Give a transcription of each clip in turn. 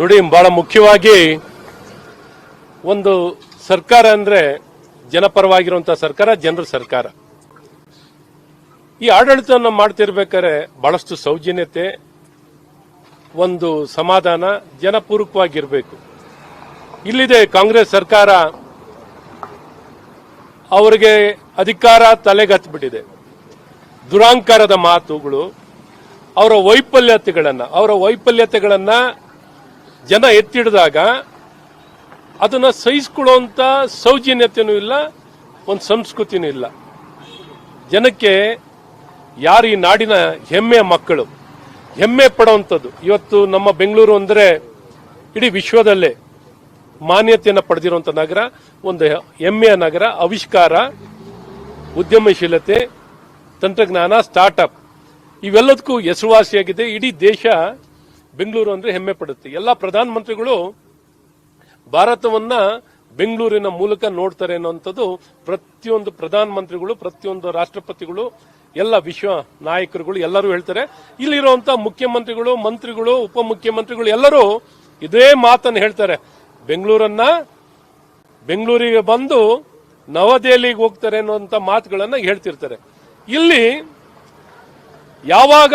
ನೋಡಿ, ಬಹಳ ಮುಖ್ಯವಾಗಿ ಒಂದು ಸರ್ಕಾರ ಅಂದ್ರೆ ಜನಪರವಾಗಿರುವಂತಹ ಸರ್ಕಾರ, ಜನರ ಸರ್ಕಾರ. ಈ ಆಡಳಿತವನ್ನು ಮಾಡ್ತಿರ್ಬೇಕಾದ್ರೆ ಬಹಳಷ್ಟು ಸೌಜನ್ಯತೆ, ಒಂದು ಸಮಾಧಾನ ಜನಪೂರ್ವಕವಾಗಿರಬೇಕು ಇಲ್ಲಿದೆ ಕಾಂಗ್ರೆಸ್ ಸರ್ಕಾರ ಅವರಿಗೆ ಅಧಿಕಾರ ತಲೆಗತ್ಬಿಟ್ಟಿದೆ. ದುರಾಂಕಾರದ ಮಾತುಗಳು, ಅವರ ವೈಫಲ್ಯತೆಗಳನ್ನ ಅವರ ವೈಫಲ್ಯತೆಗಳನ್ನ ಜನ ಎತ್ತಿಡಿದಾಗ ಅದನ್ನು ಸಹಿಸ್ಕೊಳ್ಳುವಂತ ಸೌಜನ್ಯತೆಯೂ ಇಲ್ಲ, ಒಂದು ಸಂಸ್ಕೃತಿನೂ ಇಲ್ಲ. ಜನಕ್ಕೆ ಯಾರು ಈ ನಾಡಿನ ಹೆಮ್ಮೆಯ ಮಕ್ಕಳು, ಹೆಮ್ಮೆ ಪಡುವಂಥದ್ದು. ಇವತ್ತು ನಮ್ಮ ಬೆಂಗಳೂರು ಅಂದರೆ ಇಡೀ ವಿಶ್ವದಲ್ಲೇ ಮಾನ್ಯತೆಯನ್ನು ಪಡೆದಿರುವಂಥ ನಗರ, ಒಂದು ಹೆಮ್ಮೆಯ ನಗರ, ಆವಿಷ್ಕಾರ, ಉದ್ಯಮಶೀಲತೆ, ತಂತ್ರಜ್ಞಾನ ಸ್ಟಾರ್ಟ್ಅಪ್ ಇವೆಲ್ಲದಕ್ಕೂ ಹೆಸರುವಾಸಿಯಾಗಿದೆ. ಇಡೀ ದೇಶ ಬೆಂಗಳೂರು ಅಂದ್ರೆ ಹೆಮ್ಮೆ ಪಡುತ್ತೆ. ಎಲ್ಲ ಪ್ರಧಾನಮಂತ್ರಿಗಳು ಭಾರತವನ್ನ ಬೆಂಗಳೂರಿನ ಮೂಲಕ ನೋಡ್ತಾರೆ ಅನ್ನುವಂಥದ್ದು ಪ್ರತಿಯೊಂದು ಪ್ರಧಾನಮಂತ್ರಿಗಳು ಪ್ರತಿಯೊಂದು ರಾಷ್ಟ್ರಪತಿಗಳು, ಎಲ್ಲ ವಿಶ್ವ ನಾಯಕರುಗಳು ಎಲ್ಲರೂ ಹೇಳ್ತಾರೆ. ಇಲ್ಲಿರುವಂತಹ ಮುಖ್ಯಮಂತ್ರಿಗಳು, ಮಂತ್ರಿಗಳು, ಉಪಮುಖ್ಯಮಂತ್ರಿಗಳು ಎಲ್ಲರೂ ಇದೇ ಮಾತನ್ನು ಹೇಳ್ತಾರೆ. ಬೆಂಗಳೂರನ್ನ, ಬೆಂಗಳೂರಿಗೆ ಬಂದು ನವದೆಹಲಿಗೆ ಹೋಗ್ತಾರೆ ಅನ್ನುವಂಥ ಮಾತುಗಳನ್ನ ಹೇಳ್ತಿರ್ತಾರೆ. ಇಲ್ಲಿ ಯಾವಾಗ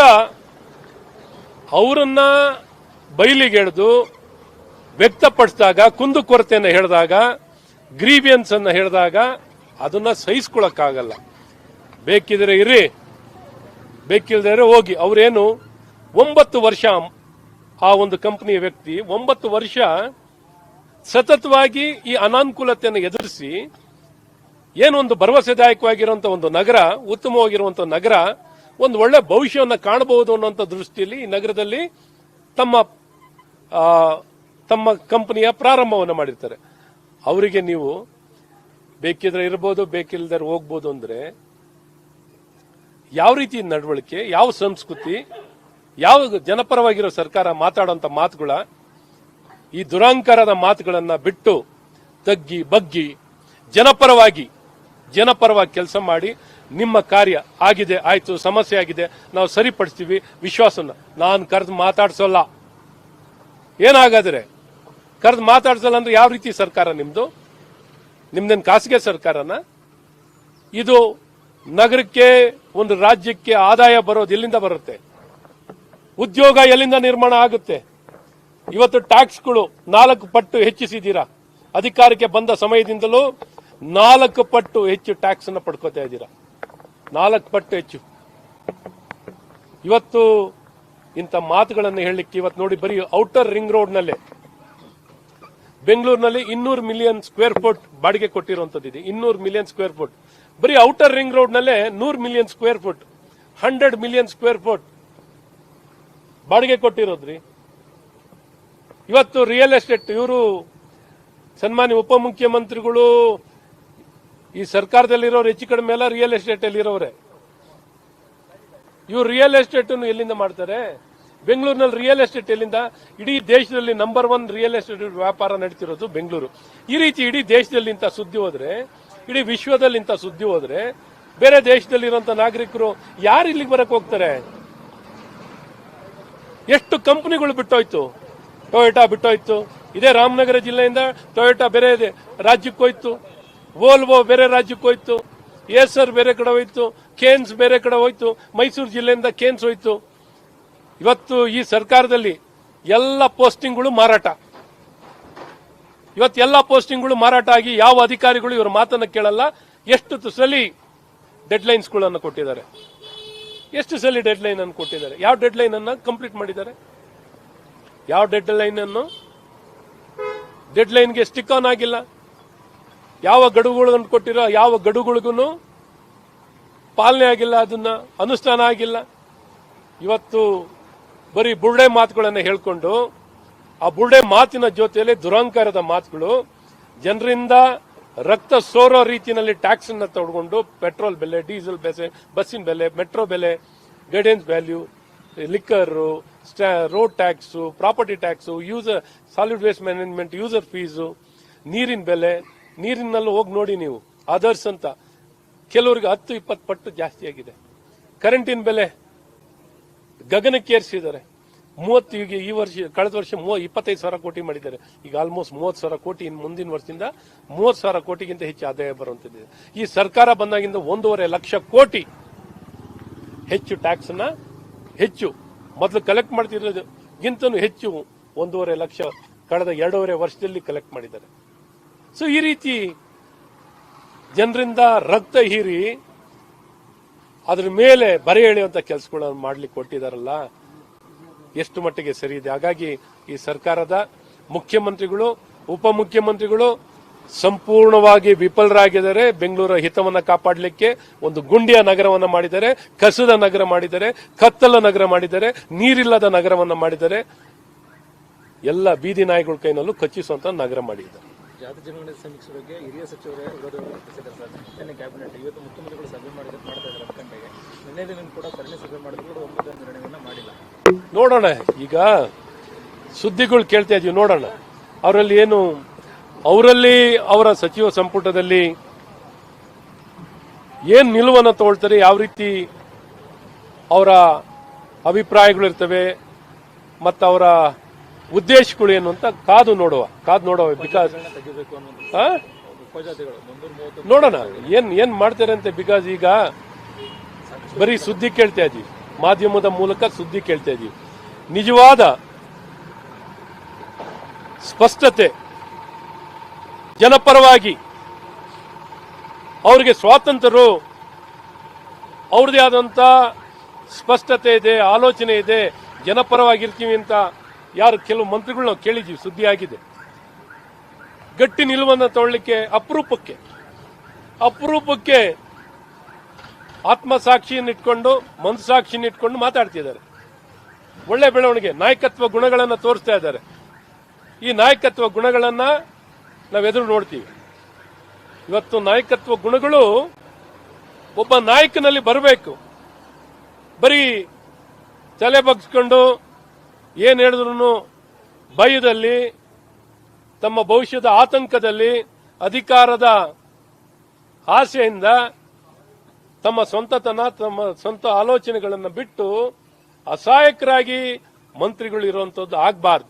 ಅವರನ್ನ ಬಯಲಿಗೆಳೆದು ವ್ಯಕ್ತಪಡಿಸಿದಾಗ ಕುಂದುಕೊರತೆಯನ್ನು ಹೇಳಿದಾಗ ಗ್ರೀವಿಯನ್ಸ್ ಅನ್ನ ಹೇಳಿದಾಗ ಅದನ್ನ ಸಹಿಸ್ಕೊಳಕ್ಕಾಗಲ್ಲ. ಬೇಕಿದ್ರೆ ಇರಿ ಬೇಕಿಲ್ಲದ್ರೆ ಹೋಗಿ. ಅವರೇನು, ಒಂಬತ್ತು ವರ್ಷ ಆ ಒಂದು ಕಂಪನಿಯ ವ್ಯಕ್ತಿ, ಒಂಬತ್ತು ವರ್ಷ ಸತತವಾಗಿ ಈ ಅನಾನುಕೂಲತೆಯನ್ನು ಎದುರಿಸಿ ಏನೊಂದು ಭರವಸೆದಾಯಕವಾಗಿರುವಂತಹ ಒಂದು ನಗರ ಉತ್ತಮವಾಗಿರುವಂತಹ ನಗರ ಒಂದು ಒಳ್ಳೆ ಭವಿಷ್ಯವನ್ನು ಕಾಣಬಹುದು ಅನ್ನುವಂಥ ದೃಷ್ಟಿಯಲ್ಲಿ ಈ ನಗರದಲ್ಲಿ ತಮ್ಮ ತಮ್ಮ ಕಂಪನಿಯ ಪ್ರಾರಂಭವನ್ನು ಮಾಡಿರ್ತಾರೆ. ಅವರಿಗೆ ನೀವು ಬೇಕಿದ್ರೆ ಇರ್ಬೋದು ಬೇಕಿಲ್ಲದ್ರೆ ಹೋಗ್ಬೋದು ಅಂದ್ರೆ ಯಾವ ರೀತಿ ನಡವಳಿಕೆ, ಯಾವ ಸಂಸ್ಕೃತಿ, ಯಾವ ಜನಪರವಾಗಿರೋ ಸರ್ಕಾರ ಮಾತಾಡುವಂತ ಮಾತುಗಳ, ಈ ದುರಾಂಕಾರದ ಮಾತುಗಳನ್ನ ಬಿಟ್ಟು ತಗ್ಗಿ, ಬಗ್ಗಿ, ಜನಪರವಾಗಿ ಜನಪರವಾಗಿ ಕೆಲಸ ಮಾಡಿ ನಿಮ್ಮ ಕಾರ್ಯ ಆಗಿದೆ, ಆಯ್ತು, ಸಮಸ್ಯೆ ಆಗಿದೆ, ನಾವು ಸರಿಪಡಿಸ್ತೀವಿ. ವಿಶ್ವಾಸನ. ನಾನು ಕರೆದು ಮಾತಾಡ್ಸೋಲ್ಲ. ಏನಾಗಾದ್ರೆ? ಕರೆದು ಮಾತಾಡ್ಸಲ್ಲ ಅಂದ್ರೆ ಯಾವ ರೀತಿ ಸರ್ಕಾರ ನಿಮ್ದು? ನಿಮ್ದೇನು ಖಾಸಗಿ ಸರ್ಕಾರನ? ಇದು ನಗರಕ್ಕೆ, ಒಂದು ರಾಜ್ಯಕ್ಕೆ ಆದಾಯ ಬರೋದು ಎಲ್ಲಿಂದ ಬರುತ್ತೆ? ಉದ್ಯೋಗ ಎಲ್ಲಿಂದ ನಿರ್ಮಾಣ ಆಗುತ್ತೆ? ಇವತ್ತು ಟ್ಯಾಕ್ಸ್ಗಳು ನಾಲ್ಕು ಪಟ್ಟು ಹೆಚ್ಚಿಸಿದ್ದೀರಾ? ಅಧಿಕಾರಕ್ಕೆ ಬಂದ ಸಮಯದಿಂದಲೂ ನಾಲ್ಕು ಪಟ್ಟು ಹೆಚ್ಚು ಟ್ಯಾಕ್ಸ್ ಅನ್ನು ಪಡ್ಕೋತಾ ಇದ್ದೀರಾ? ನಾಲ್ಕು ಪಟ್ಟು ಹೆಚ್ಚು. ಇವತ್ತು ಇಂಥ ಮಾತುಗಳನ್ನು ಹೇಳಲಿಕ್ಕೆ ಇವತ್ತು ನೋಡಿ ಬರೀ ಔಟರ್ ರಿಂಗ್ ರೋಡ್ ನಲ್ಲೇ ಬೆಂಗಳೂರಿನಲ್ಲಿ ಇನ್ನೂರು ಮಿಲಿಯನ್ ಸ್ಕ್ವೇರ್ ಫುಟ್ ಬಾಡಿಗೆ ಕೊಟ್ಟಿರುವಂತದ್ದು ಇನ್ನೂರು ಮಿಲಿಯನ್ ಸ್ಕ್ವೇರ್ ಫುಟ್. ಬರೀ ಔಟರ್ ರಿಂಗ್ ರೋಡ್ ನಲ್ಲೇ ನೂರು million square foot, hundred million square foot ಬಾಡಿಗೆ ಕೊಟ್ಟಿರೋದ್ರಿ. ಇವತ್ತು ರಿಯಲ್ ಎಸ್ಟೇಟ್ ಇವರು ಸನ್ಮಾನ್ಯ ಉಪಮುಖ್ಯಮಂತ್ರಿಗಳು ಈ ಸರ್ಕಾರದಲ್ಲಿರೋರು ಹೆಚ್ಚು ಕಡಿಮೆ ಎಲ್ಲ ರಿಯಲ್ ಎಸ್ಟೇಟ್ ಅಲ್ಲಿ ಇರೋರೆ ಇವ್ರು ರಿಯಲ್ ಎಸ್ಟೇಟ್ ಎಲ್ಲಿಂದ ಮಾಡ್ತಾರೆ? ಬೆಂಗಳೂರಿನಲ್ಲಿ ರಿಯಲ್ ಎಸ್ಟೇಟ್ ಎಲ್ಲಿಂದ? ಇಡೀ ದೇಶದಲ್ಲಿ ನಂಬರ್ ಒನ್ ರಿಯಲ್ ಎಸ್ಟೇಟ್ ವ್ಯಾಪಾರ ನಡೀತಿರೋದು ಬೆಂಗಳೂರು. ಈ ರೀತಿ ಇಡೀ ದೇಶದಲ್ಲಿ ಇಂಥ ಸುದ್ದಿ ಹೋದ್ರೆ, ಇಡೀ ವಿಶ್ವದಲ್ಲಿ ಇಂಥ ಸುದ್ದಿ ಹೋದ್ರೆ, ಬೇರೆ ದೇಶದಲ್ಲಿರುವಂತ ನಾಗರಿಕರು ಯಾರು ಇಲ್ಲಿಗೆ ಬರಕ್ ಹೋಗ್ತಾರೆ? ಎಷ್ಟು ಕಂಪನಿಗಳು ಬಿಟ್ಟೋಯ್ತು? ಟೊಯೋಟಾ ಬಿಟ್ಟೋಯ್ತು. ಇದೇ ರಾಮನಗರ ಜಿಲ್ಲೆಯಿಂದ ಟೊಯೋಟಾ ಬೇರೆ ರಾಜ್ಯಕ್ಕೆ ಹೋಯ್ತು. ವೋಲ್ವೋ ಬೇರೆ ರಾಜ್ಯಕ್ಕೆ ಹೋಯ್ತು ಏಸರ್ ಬೇರೆ ಕಡೆ ಹೋಯ್ತು ಕೇನ್ಸ್ ಬೇರೆ ಕಡೆ ಹೋಯ್ತು, ಮೈಸೂರು ಜಿಲ್ಲೆಯಿಂದ ಕೇನ್ಸ್ ಹೋಯ್ತು. ಇವತ್ತು ಈ ಸರ್ಕಾರದಲ್ಲಿ ಎಲ್ಲ ಪೋಸ್ಟಿಂಗ್ಗಳು ಮಾರಾಟ. ಇವತ್ತು ಎಲ್ಲ ಪೋಸ್ಟಿಂಗ್ಗಳು ಮಾರಾಟ ಆಗಿ ಯಾವ ಅಧಿಕಾರಿಗಳು ಇವರ ಮಾತನ್ನು ಕೇಳಲ್ಲ, ಎಷ್ಟು ಸಲಿ ಡೆಡ್ಲೈನ್ಸ್ಗಳನ್ನು ಕೊಟ್ಟಿದ್ದಾರೆ. ಎಷ್ಟು ಸಲ ಡೆಡ್ ಲೈನ್ ಅನ್ನು ಕೊಟ್ಟಿದ್ದಾರೆ. ಯಾವ ಡೆಡ್ ಲೈನ್ ಅನ್ನ ಕಂಪ್ಲೀಟ್ ಮಾಡಿದ್ದಾರೆ? ಯಾವ ಡೆಡ್ ಲೈನ್ ಅನ್ನು? ಡೆಡ್ ಲೈನ್ಗೆ ಸ್ಟಿಕ್ ಆನ್ ಆಗಿಲ್ಲ. ಯಾವ ಗಡುವುಗಳನ್ನು ಕೊಟ್ಟಿರೋ ಯಾವ ಗಡುಗಳಿಗೂ ಪಾಲನೆ ಆಗಿಲ್ಲ, ಅದನ್ನ ಅನುಷ್ಠಾನ ಆಗಿಲ್ಲ. ಇವತ್ತು ಬರೀ ಬುರುಡೆ ಮಾತುಗಳನ್ನು ಹೇಳ್ಕೊಂಡು, ಆ ಬುರುಡೆ ಮಾತಿನ ಜೊತೆಯಲ್ಲಿ ದುರಂಕಾರದ ಮಾತುಗಳು, ಜನರಿಂದ ರಕ್ತ ಸೋರೋ ರೀತಿಯಲ್ಲಿ ಟ್ಯಾಕ್ಸ್ ಅನ್ನ ತಗೊಂಡು ಪೆಟ್ರೋಲ್ ಬೆಲೆ, ಡೀಸೆಲ್ ಬೆಲೆ, ಬಸ್ಸಿನ ಬೆಲೆ, ಮೆಟ್ರೋ ಬೆಲೆ, guidance value, liquor road tax, property tax, user, solid waste management, user fees, ನೀರಿನ ಬೆಲೆ ನೀರಿನಲ್ಲೂ ಹೋಗಿ ನೋಡಿ ನೀವು. ಅದರ್ಸ್ ಅಂತ. ಕೆಲವರಿಗೆ ಹತ್ತು, ಇಪ್ಪತ್ತು ಪಟ್ಟು ಜಾಸ್ತಿ ಆಗಿದೆ. ಕರೆಂಟಿನ ಬೆಲೆ ಗಗನಕ್ಕೇರಿಸಿದ್ದಾರೆ ಮೂವತ್ತು ಈಗ ಈ ವರ್ಷ, ಕಳೆದ ವರ್ಷ ಮೂವ, ಇಪ್ಪತ್ತೈದು ಸಾವಿರ ಕೋಟಿ ಮಾಡಿದ್ದಾರೆ. ಈಗ ಆಲ್ಮೋಸ್ಟ್ ಮೂವತ್ತು ಸಾವಿರ ಕೋಟಿ ಇನ್ನು ಮುಂದಿನ ವರ್ಷದಿಂದ ಮೂವತ್ತು ಸಾವಿರ ಕೋಟಿಗಿಂತ ಹೆಚ್ಚು ಆದಾಯ ಬರುವಂತದ್ದು ಈ ಸರ್ಕಾರ ಬಂದಾಗಿಂದ ಒಂದೂವರೆ ಲಕ್ಷ ಕೋಟಿ ಹೆಚ್ಚು ಟ್ಯಾಕ್ಸ್ನ ಹೆಚ್ಚು ಮೊದಲು ಕಲೆಕ್ಟ್ ಮಾಡ್ತಿರೋದು ಗಿಂತನೂ ಹೆಚ್ಚು ಒಂದೂವರೆ ಲಕ್ಷ ಕಳೆದ ಎರಡೂವರೆ ವರ್ಷದಲ್ಲಿ ಕಲೆಕ್ಟ್ ಮಾಡಿದ್ದಾರೆ. ಸೊ ಈ ರೀತಿ ಜನರಿಂದ ರಕ್ತ ಹೀರಿ ಅದ್ರ ಮೇಲೆ ಬರೆ ಎಳೆಯುವಂತ ಕೆಲಸಗಳನ್ನು ಮಾಡ್ಲಿಕ್ಕೆ ಕೊಟ್ಟಿದಾರಲ್ಲ ಎಷ್ಟು ಮಟ್ಟಿಗೆ ಸರಿ ಇದೆ. ಹಾಗಾಗಿ ಈ ಸರ್ಕಾರದ ಮುಖ್ಯಮಂತ್ರಿಗಳು ಉಪಮುಖ್ಯಮಂತ್ರಿಗಳು ಸಂಪೂರ್ಣವಾಗಿ ವಿಫಲರಾಗಿದ್ದಾರೆ. ಬೆಂಗಳೂರ ಹಿತವನ್ನ ಕಾಪಾಡಲಿಕ್ಕೆ ಒಂದು ಗುಂಡಿಯ ನಗರವನ್ನ ಮಾಡಿದ್ದಾರೆ, ಕಸದ ನಗರ ಮಾಡಿದ್ದಾರೆ, ಕತ್ತಲ ನಗರ ಮಾಡಿದ್ದಾರೆ, ನೀರಿಲ್ಲದ ನಗರವನ್ನ ಮಾಡಿದ್ದಾರೆ. ಎಲ್ಲ ಬೀದಿ ನಾಯಿಗಳ ಕೈನಲ್ಲೂ ಕಚ್ಚಿಸುವಂತ ನಗರ ಮಾಡಿದ್ದಾರೆ. ಜಾತಿ ಜನಗಣತಿ ಸಮೀಕ್ಷೆ ಬಗ್ಗೆ ಹಿರಿಯ ಸಚಿವರೇ ವಿರೋಧ ವ್ಯಕ್ತಪಡಿಸಿದ್ದಾರೆ ಸರ್. ನಿನ್ನೆ ಕ್ಯಾಬಿನೆಟ್ ಇವತ್ತು ಮುಖ್ಯಮಂತ್ರಿಗಳು ಸಭೆ ಮಾಡಿದ ಮಾಡ್ತಾ ಇದ್ದಾರೆ ಗಂಟೆಗೆ ನಿನ್ನೆ ದಿನ ಕೂಡ ಸರಣಿ ಸಭೆ ಮಾಡಿದ್ರು ಕೂಡ ಒಮ್ಮತ ನಿರ್ಣಯವನ್ನ ಮಾಡಿಲ್ಲ. ನೋಡೋಣ, ಈಗ ಸುದ್ದಿಗಳು ಕೇಳ್ತಾ ಇದೀವಿ, ನೋಡೋಣ. ಅವರಲ್ಲಿ ಏನು, ಅವರಲ್ಲಿ ಅವರ ಸಚಿವ ಸಂಪುಟದಲ್ಲಿ ಏನು ನಿಲುವನ್ನು ತಗೊಳ್ತಾರೆ, ಯಾವ ರೀತಿ ಅವರ ಅಭಿಪ್ರಾಯಗಳು ಇರ್ತವೆ ಮತ್ತು ಅವರ ಉದ್ದೇಶಗಳು ಏನು ಅಂತ ಕಾದು ನೋಡುವ ಕಾದು ನೋಡುವ ಬಿಕಾಸ್ ನೋಡೋಣ ಏನ್ ಏನ್ ಮಾಡ್ತಾರೆ ಅಂತ ಬಿಕಾಸ್ ಈಗ ಬರೀ ಸುದ್ದಿ ಕೇಳ್ತಾ ಇದೀವಿ ಮಾಧ್ಯಮದ ಮೂಲಕ ಸುದ್ದಿ ಕೇಳ್ತಾ ಇದೀವಿ ನಿಜವಾದ ಸ್ಪಷ್ಟತೆ ಜನಪರವಾಗಿ ಅವರಿಗೆ ಸ್ವಾತಂತ್ರ್ಯರು ಅವ್ರದೇ ಆದಂತ ಸ್ಪಷ್ಟತೆ ಇದೆ ಆಲೋಚನೆ ಇದೆ ಜನಪರವಾಗಿರ್ತೀವಿ ಅಂತ ಯಾರು ಕೆಲವು ಮಂತ್ರಿಗಳು ನಾವು ಕೇಳಿದ್ದೀವಿ ಸುದ್ದಿ ಆಗಿದೆ ಗಟ್ಟಿ ನಿಲುವನ್ನು ತಗೊಳ್ಳಿಕ್ಕೆ ಅಪರೂಪಕ್ಕೆ ಅಪರೂಪಕ್ಕೆ ಆತ್ಮಸಾಕ್ಷಿಯನ್ನು ಇಟ್ಕೊಂಡು, ಮನಸ್ಸಾಕ್ಷಿಯನ್ನು ಇಟ್ಕೊಂಡು ಮಾತಾಡ್ತಿದ್ದಾರೆ ಒಳ್ಳೆ ಬೆಳವಣಿಗೆ, ನಾಯಕತ್ವ ಗುಣಗಳನ್ನು ತೋರಿಸ್ತಾ ಇದ್ದಾರೆ. ಈ ನಾಯಕತ್ವ ಗುಣಗಳನ್ನು ನಾವು ಎದುರು ನೋಡ್ತೀವಿ. ಇವತ್ತು ನಾಯಕತ್ವ ಗುಣಗಳು ಒಬ್ಬ ನಾಯಕನಲ್ಲಿ ಬರಬೇಕು. ಬರೀ ತಲೆ ಬಗ್ಸ್ಕೊಂಡು ಏನ್ ಹೇಳಿದ್ರು ಭಯದಲ್ಲಿ, ತಮ್ಮ ಭವಿಷ್ಯದ ಆತಂಕದಲ್ಲಿ, ಅಧಿಕಾರದ ಆಸೆಯಿಂದ ತಮ್ಮ ಸ್ವಂತತನ ತಮ್ಮ ಸ್ವಂತ ಆಲೋಚನೆಗಳನ್ನು ಬಿಟ್ಟು ಅಸಹಾಯಕರಾಗಿ ಮಂತ್ರಿಗಳು ಇರುವಂತದ್ದು ಆಗಬಾರ್ದು.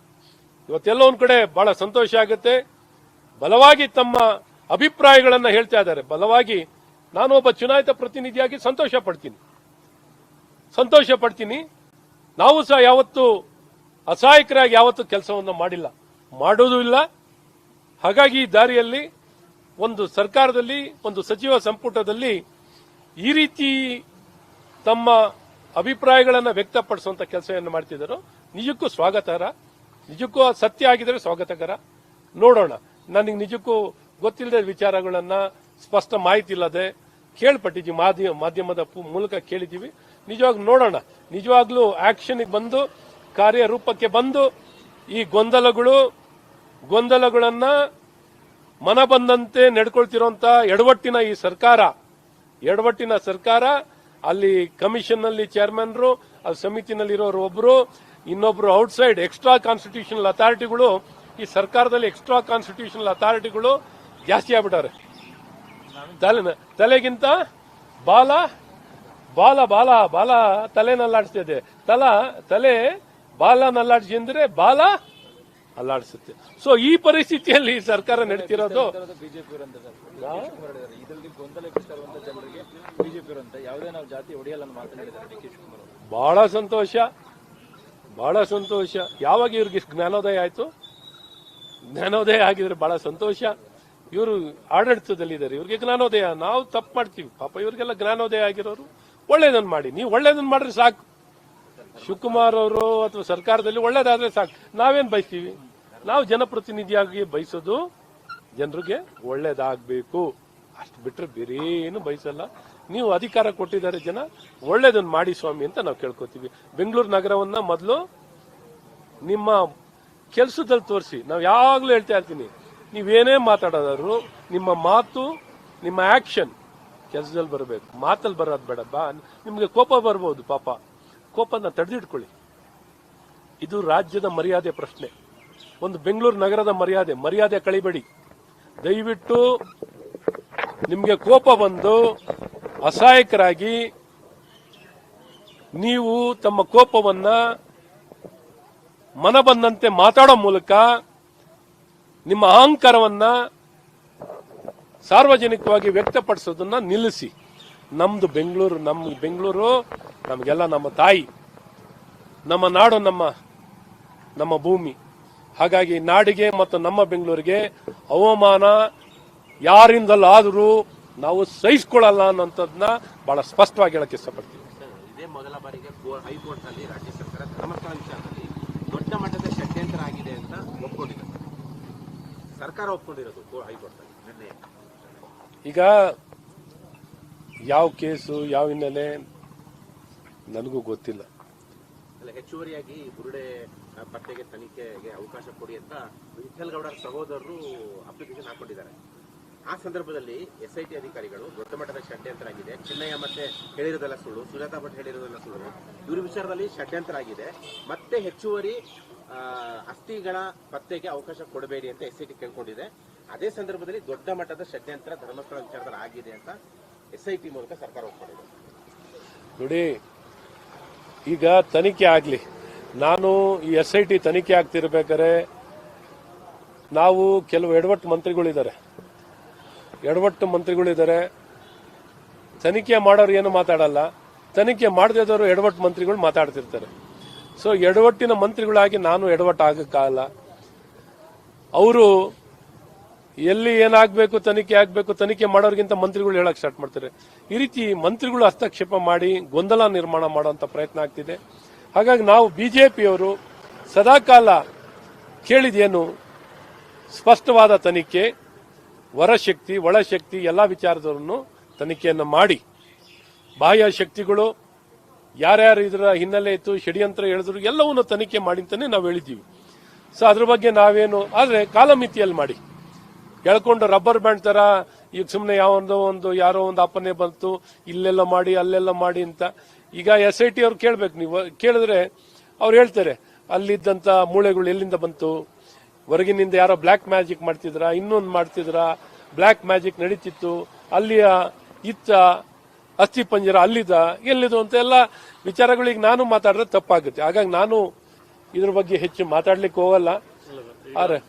ಇವತ್ತೆಲ್ಲ ಒಂದು ಕಡೆ ಬಹಳ ಸಂತೋಷ ಆಗುತ್ತೆ. ಬಲವಾಗಿ ತಮ್ಮ ಅಭಿಪ್ರಾಯಗಳನ್ನು ಹೇಳ್ತಾ ಇದ್ದಾರೆ. ಬಲವಾಗಿ ನಾನು ಒಬ್ಬ ಚುನಾಯಿತ ಪ್ರತಿನಿಧಿಯಾಗಿ ಸಂತೋಷ ಪಡ್ತೀನಿ. ಸಂತೋಷ ಪಡ್ತೀನಿ. ನಾವು ಸಹ ಯಾವತ್ತು ಅಸಹಾಯಕರಾಗಿ ಯಾವತ್ತು ಕೆಲಸವನ್ನು ಮಾಡಿಲ್ಲ. ಮಾಡೋದೂ ಇಲ್ಲ. ಹಾಗಾಗಿ ಈ ದಾರಿಯಲ್ಲಿ ಒಂದು ಸರ್ಕಾರದಲ್ಲಿ, ಒಂದು ಸಚಿವ ಸಂಪುಟದಲ್ಲಿ ಈ ರೀತಿ ತಮ್ಮ ಅಭಿಪ್ರಾಯಗಳನ್ನು ವ್ಯಕ್ತಪಡಿಸುವಂತ ಕೆಲಸವನ್ನು ಮಾಡ್ತಿದ್ದರು ನಿಜಕ್ಕೂ ಸ್ವಾಗತಕರ ನಿಜಕ್ಕೂ ಸತ್ಯ ಆಗಿದ್ರೆ ಸ್ವಾಗತಕರ. ನೋಡೋಣ. ನನಗೆ ನಿಜಕ್ಕೂ ಗೊತ್ತಿಲ್ಲದ ವಿಚಾರಗಳನ್ನ ಸ್ಪಷ್ಟ ಮಾಹಿತಿ ಇಲ್ಲದೆ ಕೇಳ್ಪಟ್ಟಿದ್ದೀವಿ ಮಾಧ್ಯಮ ಮಾಧ್ಯಮದ ಮೂಲಕ ಕೇಳಿದ್ದೀವಿ. ನಿಜವಾಗ್ಲೂ ನೋಡೋಣ. ನಿಜವಾಗ್ಲೂ ಆಕ್ಷನ್ಗೆ ಬಂದು ಕಾರ್ಯರೂಪಕ್ಕೆ ಬಂದು ಈ ಗೊಂದಲಗಳು, ಗೊಂದಲಗಳನ್ನ ಮನ ಬಂದಂತೆ ನಡ್ಕೊಳ್ತಿರುವಂತ ಎಡವಟ್ಟಿನ ಈ ಸರ್ಕಾರ, ಎಡವಟ್ಟಿನ ಸರ್ಕಾರ, ಅಲ್ಲಿ ಕಮಿಷನ್ನಲ್ಲಿ ಚೇರ್ಮನ್ರು, ಅಲ್ಲಿ ಸಮಿತಿನಲ್ಲಿರೋರು ಒಬ್ರು, ಇನ್ನೊಬ್ರು ಔಟ್ಸೈಡ್ ಎಕ್ಸ್ಟ್ರಾ ಕಾನ್ಸ್ಟಿಟ್ಯೂಷನಲ್ ಅಥಾರಿಟಿಗಳು, ಈ ಸರ್ಕಾರದಲ್ಲಿ ಎಕ್ಸ್ಟ್ರಾ ಕಾನ್ಸ್ಟಿಟ್ಯೂಷನಲ್ ಅಥಾರಿಟಿಗಳು ಜಾಸ್ತಿ ಆಗ್ಬಿಟ್ಟಾರೆ. ತಲೆ, ತಲೆಗಿಂತ ಬಾಲ ಬಾಲ ಬಾಲ ಬಾಲ ತಲೆನಲ್ಲಾಡಿಸ್ತಿದೆ ತಲಾ ತಲ, ತಲೆ ಬಾಲ ನಲ್ಲಾಡಿಸಿ ಅಂದ್ರೆ ಬಾಲ ಅಲ್ಲಾಡಿಸುತ್ತೆ. ಸೊ ಈ ಪರಿಸ್ಥಿತಿಯಲ್ಲಿ ಸರ್ಕಾರ ನಡೀತಿರೋದು ಬಹಳ ಸಂತೋಷ ಬಹಳ ಸಂತೋಷ. ಯಾವಾಗ ಇವ್ರಿಗೆ ಜ್ಞಾನೋದಯ ಆಯ್ತು? ಜ್ಞಾನೋದಯ ಆಗಿದ್ರೆ ಬಹಳ ಸಂತೋಷ. ಇವರು ಆಡಳಿತದಲ್ಲಿದ್ದಾರೆ, ಇವ್ರಿಗೆ ಜ್ಞಾನೋದಯ. ನಾವು ತಪ್ಪು ಮಾಡ್ತೀವಿ. ಪಾಪ ಇವ್ರಿಗೆಲ್ಲ ಜ್ಞಾನೋದಯ ಆಗಿರೋರು ಒಳ್ಳೇದನ್ನು ಮಾಡಿ. ನೀವು ಒಳ್ಳೇದನ್ನು ಮಾಡ್ರಿ ಸಾಕು. ಶಿವಕುಮಾರ್ ಅವರು ಅಥವಾ ಸರ್ಕಾರದಲ್ಲಿ ಒಳ್ಳೇದಾದ್ರೆ ಸಾಕು. ನಾವೇನ್ ಬಯಸ್ತೀವಿ ನಾವು ಜನಪ್ರತಿನಿಧಿಯಾಗಿ ಬಯಸೋದು ಜನರಿಗೆ ಒಳ್ಳೇದಾಗಬೇಕು. ಅಷ್ಟು ಬಿಟ್ರೆ ಬೇರೆ ಏನು ಬಯಸಲ್ಲ. ನೀವು ಅಧಿಕಾರ ಕೊಟ್ಟಿದ್ದಾರೆ ಜನ ಒಳ್ಳೇದನ್ನು ಮಾಡಿ ಸ್ವಾಮಿ ಅಂತ ನಾವು ಕೇಳ್ಕೊತೀವಿ. ಬೆಂಗಳೂರು ನಗರವನ್ನ ಮೊದಲು ನಿಮ್ಮ ಕೆಲಸದಲ್ಲಿ ತೋರಿಸಿ. ನಾವು ಯಾವಾಗಲೂ ಹೇಳ್ತಾ ಇರ್ತೀನಿ, ನೀವೇನೇ ಮಾತಾಡೋದಾದ್ರು ನಿಮ್ಮ ಮಾತು, ನಿಮ್ಮ ಆಕ್ಷನ್ ಕೆಲಸದಲ್ಲಿ ಬರಬೇಕು. ಮಾತಲ್ಲಿ ಬರೋದು ಬೇಡಪ್ಪ ನಿಮಗೆ ಕೋಪ ಬರ್ಬೋದು ಪಾಪ. ಕೋಪನ ತಡೆದಿಟ್ಕೊಳ್ಳಿ. ಇದು ರಾಜ್ಯದ ಮರ್ಯಾದೆ ಪ್ರಶ್ನೆ. ಒಂದು ಬೆಂಗಳೂರು ನಗರದ ಮರ್ಯಾದೆ ಮರ್ಯಾದೆ ಕಳಿಬೇಡಿ. ದಯವಿಟ್ಟು ನಿಮಗೆ ಕೋಪ ಬಂದು ಅಸಹಾಯಕರಾಗಿ ನೀವು ತಮ್ಮ ಕೋಪವನ್ನ ಮನ ಬಂದಂತೆ ಮಾತಾಡೋ ಮೂಲಕ ನಿಮ್ಮ ಅಹಂಕಾರವನ್ನ ಸಾರ್ವಜನಿಕವಾಗಿ ವ್ಯಕ್ತಪಡಿಸೋದನ್ನ ನಿಲ್ಲಿಸಿ. ನಮ್ದು ಬೆಂಗಳೂರು ನಮ್ಮ ಬೆಂಗಳೂರು ನಮಗೆಲ್ಲ ನಮ್ಮ ತಾಯಿ ನಮ್ಮ ನಾಡು ನಮ್ಮ ನಮ್ಮ ಭೂಮಿ. ಹಾಗಾಗಿ ನಾಡಿಗೆ ಮತ್ತು ನಮ್ಮ ಬೆಂಗಳೂರಿಗೆ ಅವಮಾನ ಯಾರಿಂದಲಾದರೂ ನಾವು ಸಹಿಸ್ಕೊಳ್ಳಲ್ಲ ಅನ್ನೋಂಥದ್ದನ್ನ ಬಹಳ ಸ್ಪಷ್ಟವಾಗಿ ಹೇಳಕ್ಕೆ ಇಷ್ಟಪಡ್ತೀವಿ ಇದೇ ಮೊದಲ ಬಾರಿಗೆ ಹೈಕೋರ್ಟ್ನಲ್ಲಿ ರಾಜ್ಯ ಸರ್ಕಾರ ಧರ್ಮಸ್ಥಳ ವಿಚಾರದಲ್ಲಿ ದೊಡ್ಡ ಮಟ್ಟದ ಷಡ್ಯಂತ್ರ ಆಗಿದೆ ಅಂತ ಒಪ್ಕೊಂಡಿದೆ. ಸರ್ಕಾರ ಒಪ್ಕೊಂಡಿರೋದು ಹೈಕೋರ್ಟ್ನಲ್ಲಿ ನಿನ್ನೆ. ಈಗ ಯಾವ ಕೇಸು ಯಾವ ಹಿನ್ನೆಲೆ ನನಗೂ ಗೊತ್ತಿಲ್ಲ. ಅಲ್ಲ ಹೆಚ್ಚುವರಿಯಾಗಿ ಬುರುಡೆ ಪತ್ತೆಗೆ ತನಿಖೆಗೆ ಅವಕಾಶ ಕೊಡಿ ಅಂತ ವಿಠಲ್ ಗೌಡರ ಸಹೋದರರು ಅಪ್ಲಿಕೇಶನ್ ಹಾಕೊಂಡಿದ್ದಾರೆ. ಆ ಸಂದರ್ಭದಲ್ಲಿ ಎಸ್ ಐ ಟಿ ಅಧಿಕಾರಿಗಳು ದೊಡ್ಡ ಮಟ್ಟದ ಷಡ್ಯಂತ್ರ ಆಗಿದೆ ಚಿನ್ನಯ್ಯ ಮತ್ತೆ ಹೇಳಿರೋದೆಲ್ಲ ಸುಳ್ಳು ಸುಜಾತಾ ಭಟ್ ಹೇಳಿರೋದೆಲ್ಲ ಸುಳ್ಳು. ಇವ್ರ ವಿಚಾರದಲ್ಲಿ ಷಡ್ಯಂತ್ರ ಆಗಿದೆ ಮತ್ತೆ ಹೆಚ್ಚುವರಿ ಅಸ್ಥಿಗಳ ಪತ್ತೆಗೆ ಅವಕಾಶ ಕೊಡಬೇಡಿ ಅಂತ ಎಸ್ ಐ ಟಿ ಕೇಳ್ಕೊಂಡಿದೆ. ಅದೇ ಸಂದರ್ಭದಲ್ಲಿ ದೊಡ್ಡ ಮಟ್ಟದ ಷಡ್ಯಂತ್ರ ಧರ್ಮಸ್ಥಳ ವಿಚಾರದಲ್ಲಿ ಆಗಿದೆ ಅಂತ ಎಸ್ ಐ ಟಿ ಮೂಲಕ ಸರ್ಕಾರ ಒಪ್ಪಿಕೊಂಡಿದೆ ನೋಡಿ ಈಗ ತನಿಖೆ ಆಗಲಿ. ನಾನು ಈ ಎಸ್ ಐ ಟಿ ತನಿಖೆ ಆಗ್ತಿರ್ಬೇಕಾದ್ರೆ ನಾವು ಕೆಲವು ಎಡವಟ್ಟು ಮಂತ್ರಿಗಳಿದ್ದಾರೆ. ಎಡವಟ್ಟು ಮಂತ್ರಿಗಳಿದ್ದಾರೆ. ತನಿಖೆ ಮಾಡೋರು ಏನು ಮಾತಾಡಲ್ಲ. ತನಿಖೆ ಮಾಡದಿದ್ದವರು ಎಡವಟ್ಟು ಮಂತ್ರಿಗಳು ಮಾತಾಡ್ತಿರ್ತಾರೆ. ಸೊ ಎಡವಟ್ಟಿನ ಮಂತ್ರಿಗಳಾಗಿ ನಾನು ಎಡವಟ್ಟು ಆಗಕ್ಕಾಗಲ್ಲ ಅವರು ಎಲ್ಲಿ ಏನಾಗಬೇಕು, ತನಿಖೆ ಆಗಬೇಕು, ತನಿಖೆ ಮಾಡೋರಿಗಿಂತ ಮಂತ್ರಿಗಳು ಹೇಳಕ್ ಸ್ಟಾರ್ಟ್ ಮಾಡ್ತಾರೆ. ಈ ರೀತಿ ಮಂತ್ರಿಗಳು ಹಸ್ತಕ್ಷೇಪ ಮಾಡಿ ಗೊಂದಲ ನಿರ್ಮಾಣ ಮಾಡುವಂತ ಪ್ರಯತ್ನ ಆಗ್ತಿದೆ. ಹಾಗಾಗಿ ನಾವು ಬಿಜೆಪಿಯವರು ಸದಾಕಾಲ ಕೇಳಿದೇನು ಸ್ಪಷ್ಟವಾದ ತನಿಖೆ ಹೊರಶಕ್ತಿ ಒಳಶಕ್ತಿ, ಎಲ್ಲ ವಿಚಾರದವರನ್ನು ತನಿಖೆಯನ್ನು ಮಾಡಿ. ಬಾಹ್ಯ ಶಕ್ತಿಗಳು ಯಾರ್ಯಾರು ಇದರ ಹಿನ್ನೆಲೆ ಇತ್ತು, ಷಡ್ಯಂತ್ರ ಹೇಳಿದ್ರು, ಎಲ್ಲವನ್ನು ತನಿಖೆ ಮಾಡಿ ಅಂತಲೇ ನಾವು ಹೇಳಿದ್ದೀವಿ. ಸೊ ಅದ್ರ ಬಗ್ಗೆ ನಾವೇನು, ಆದರೆ ಕಾಲಮಿತಿಯಲ್ಲಿ ಮಾಡಿ. ಎಳ್ಕೊಂಡು ರಬ್ಬರ್ ಬ್ಯಾಂಡ್ ತರ ಈಗ ಸುಮ್ಮನೆ ಯಾವೊಂದೋ ಒಂದು ಯಾರೋ ಒಂದು ಅಪ್ಪನೆ ಬಂತು, ಇಲ್ಲೆಲ್ಲ ಮಾಡಿ, ಅಲ್ಲೆಲ್ಲ ಮಾಡಿ ಅಂತ. ಈಗ ಎಸ್ ಐ ಟಿ ಅವ್ರು ಕೇಳ್ಬೇಕು ನೀವು. ಕೇಳಿದ್ರೆ ಅವ್ರು ಹೇಳ್ತಾರೆ ಅಲ್ಲಿದ್ದಂಥ ಮೂಳೆಗಳು ಎಲ್ಲಿಂದ ಬಂತು? ಹೊರಗಿನಿಂದ ಯಾರೋ ಬ್ಲ್ಯಾಕ್ ಮ್ಯಾಜಿಕ್ ಮಾಡ್ತಿದ್ರಾ? ಇನ್ನೊಂದು ಮಾಡ್ತಿದ್ರ? ಬ್ಲ್ಯಾಕ್ ಮ್ಯಾಜಿಕ್ ನಡೀತಿತ್ತು. ಅಲ್ಲಿಯ ಇತ್ತ ಅಸ್ಥಿ ಪಂಜರ ಅಲ್ಲಿದ, ಎಲ್ಲಿದು? ಅಂತ ಎಲ್ಲ ವಿಚಾರಗಳಿಗೆ ನಾನು ಮಾತಾಡಿದ್ರೆ ತಪ್ಪಾಗುತ್ತೆ. ಹಾಗಾಗಿ ನಾನು ಇದ್ರ ಬಗ್ಗೆ ಹೆಚ್ಚು ಮಾತಾಡ್ಲಿಕ್ಕೆ ಹೋಗಲ್ಲ.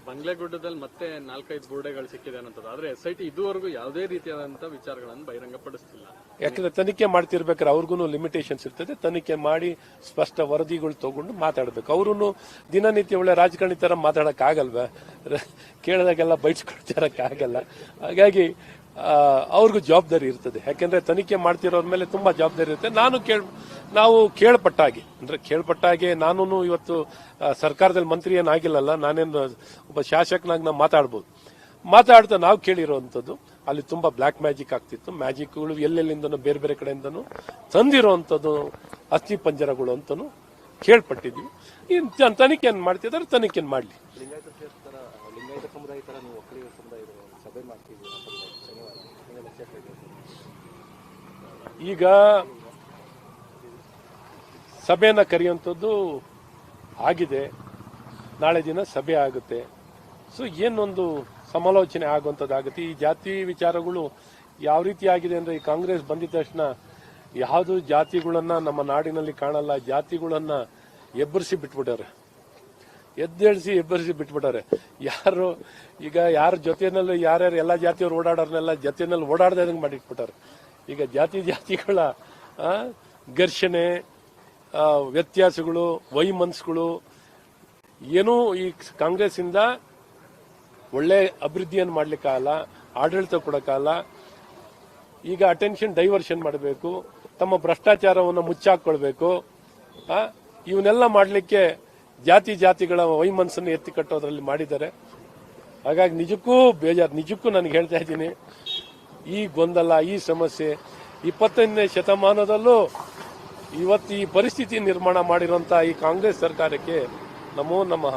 ಬಂಗ್ಲೆಗುಡ್ಡದಲ್ಲಿ ಮತ್ತೆ ನಾಲ್ಕೈದು ಬುರುಡೆಗಳು ಸಿಕ್ಕಿದೆ ಅನ್ನೋದು. ಆದ್ರೆ ಎಸ್ ಐ ಟಿ ಇದುವರೆಗೂ ಯಾವುದೇ ರೀತಿಯಾದಂತ ವಿಚಾರಗಳನ್ನು ಬಹಿರಂಗಪಡಿಸ್ತಿಲ್ಲ. ಯಾಕಂದ್ರೆ ತನಿಖೆ ಮಾಡ್ತಿರ್ಬೇಕಾದ್ರೆ ಅವ್ರಿಗೂ ಲಿಮಿಟೇಷನ್ಸ್ ಇರ್ತದೆ. ತನಿಖೆ ಮಾಡಿ ಸ್ಪಷ್ಟ ವರದಿಗಳು ತಗೊಂಡು ಮಾತಾಡ್ಬೇಕು. ಅವ್ರೂ ದಿನನಿತ್ಯ ಒಳ್ಳೆ ರಾಜಕಾರಣಿ ತರ ಮಾತಾಡಕ್ ಆಗಲ್ವಾ ಕೇಳಿದಾಗೆಲ್ಲ ಬೈಸ್ಕೊಳ್ತಿರಕ್ ಆಗಲ್ಲ ಹಾಗಾಗಿ ಅವ್ರಿಗೂ ಜವಾಬ್ದಾರಿ ಇರ್ತದೆ. ಯಾಕೆಂದ್ರೆ ತನಿಖೆ ಮಾಡ್ತಿರೋದ ಮೇಲೆ ತುಂಬಾ ಜವಾಬ್ದಾರಿ ಇರುತ್ತೆ. ನಾನು ಕೇಳ್, ನಾವು ಕೇಳ್ಪಟ್ಟಾಗೆ ಅಂದ್ರೆ ಕೇಳ್ಪಟ್ಟಾಗೆ ನಾನು ಇವತ್ತು ಸರ್ಕಾರದಲ್ಲಿ ಮಂತ್ರಿ ಏನಾಗಿಲ್ಲಲ್ಲ ನಾನೇನು ಒಬ್ಬ ಶಾಸಕನಾಗಿ ನಾವು ಮಾತಾಡ್ಬೋದು. ಮಾತಾಡ್ತಾ ನಾವು ಕೇಳಿರುವಂತದ್ದು ಅಲ್ಲಿ ತುಂಬಾ ಬ್ಲಾಕ್ ಮ್ಯಾಜಿಕ್ ಆಗ್ತಿತ್ತು. ಮ್ಯಾಜಿಕ್ಗಳು ಎಲ್ಲೆಲ್ಲಿಂದನೂ ಬೇರೆ ಬೇರೆ ಕಡೆಯಿಂದನೂ ತಂದಿರುವಂತದ್ದು ಅಸ್ಥಿ ಪಂಜರಗಳು ಅಂತಾನು ಕೇಳ್ಪಟ್ಟಿದ್ವಿ ತ- ತನಿಖೆಯನ್ನು ಮಾಡ್ತಿದ್ದಾರೆ ಸಭೆ ಮಾಡಲಿ ಈಗ ಸಭೆಯನ್ನು ಕರೆಯುವಂಥದ್ದು ಆಗಿದೆ. ನಾಳೆ ದಿನ ಸಭೆ ಆಗುತ್ತೆ. ಸೊ ಏನೊಂದು ಸಮಾಲೋಚನೆ ಆಗುವಂಥದ್ದಾಗುತ್ತೆ ಈ ಜಾತಿ ವಿಚಾರಗಳು ಯಾವ ರೀತಿ ಆಗಿದೆ ಅಂದರೆ ಈ ಕಾಂಗ್ರೆಸ್ ಬಂದಿದ ತಕ್ಷಣ ಯಾವುದು ಜಾತಿಗಳನ್ನ ನಮ್ಮ ನಾಡಿನಲ್ಲಿ ಕಾಣಲ್ಲ, ಜಾತಿಗಳನ್ನ ಎಬ್ಬರಿಸಿ ಬಿಟ್ಬಿಟ್ಟಾರೆ. ಎದ್ದೇಳಿಸಿ ಎಬ್ಬರಿಸಿ ಬಿಟ್ಬಿಟ್ಟಾರೆ ಯಾರು ಈಗ ಯಾರ ಜೊತೆಯಲ್ಲಿ ಯಾರ್ಯಾರು ಎಲ್ಲ ಜಾತಿಯವ್ರು ಓಡಾಡೋರ್ನೆಲ್ಲ ಜೊತೆಯಲ್ಲಿ ಓಡಾಡ್ದಂಗೆ ಮಾಡಿಟ್ಬಿಟ್ಟಾರೆ ಈಗ ಜಾತಿ ಜಾತಿಗಳ ಘರ್ಷಣೆ ವ್ಯತ್ಯಾಸಗಳು, ವೈಮನ್ಸ್ಗಳು, ಏನೂ ಈ ಕಾಂಗ್ರೆಸ್ ಇಂದ ಒಳ್ಳೆ ಅಭಿವೃದ್ಧಿಯನ್ನು ಮಾಡ್ಲಿಕ್ಕಾಗಲ್ಲ, ಆಡಳಿತ ಕೊಡೋಕ್ಕಾಗಲ್ಲ. ಈಗ ಅಟೆನ್ಷನ್ ಡೈವರ್ಷನ್ ಮಾಡಬೇಕು, ತಮ್ಮ ಭ್ರಷ್ಟಾಚಾರವನ್ನು ಮುಚ್ಚಾಕೊಳ್ಬೇಕು ಇವನ್ನೆಲ್ಲ ಮಾಡಲಿಕ್ಕೆ ಜಾತಿ ಜಾತಿಗಳ ವೈಮನಸ್ಸನ್ನು ಎತ್ತಿ ಕಟ್ಟೋದ್ರಲ್ಲಿ ಮಾಡಿದ್ದಾರೆ. ಹಾಗಾಗಿ ನಿಜಕ್ಕೂ ಬೇಜಾರು, ನಿಜಕ್ಕೂ ನನಗೆ ಹೇಳ್ತಾ ಇದ್ದೀನಿ, ಈ ಗೊಂದಲ, ಈ ಸಮಸ್ಯೆ ಇಪ್ಪತ್ತೈದನೇ ಶತಮಾನದಲ್ಲೂ ಇವತ್ತು ಈ ಪರಿಸ್ಥಿತಿ ನಿರ್ಮಾಣ ಮಾಡಿರುವಂತಹ ಈ ಕಾಂಗ್ರೆಸ್ ಸರ್ಕಾರಕ್ಕೆ ನಮೋ ನಮಃ.